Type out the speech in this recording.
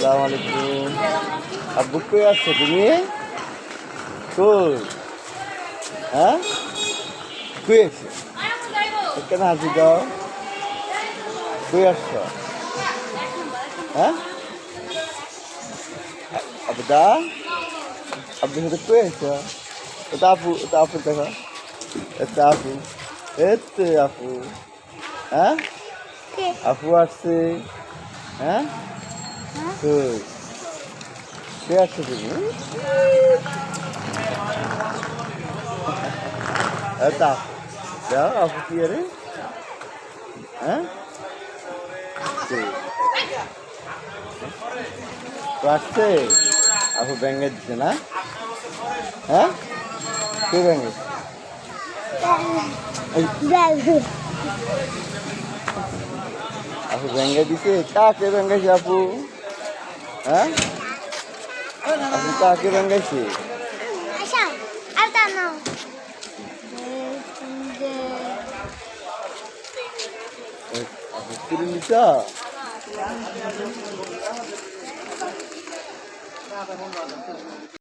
আসসালামু আলাইকুম। আব্বু কই আসছো তুমি? কই? হ্যাঁ? কই আসছো কেন হাসি দাও। কই আসছো হ্যাঁ? আবু দা? আব্বুর সাথে কই আসছো এটা আপু এটা আপু দেখো। এটা আপু। এতে আপু। হ্যাঁ? আপু আসছে। হ্যাঁ? কই কে আসছো তুমি? এটা দাও আপু কি আরে হ্যাঁ? তো আসছে। আপু ব্যাঙ্গে দিচ্ছে না? হ্যাঁ? কে ব্যাঙ্গে আপু ব্যাঙ্গে দিছে। কাকে ব্যাঙ্গাইছে আপু? হ্যাঁ? আর তা আপু কিনে নিছা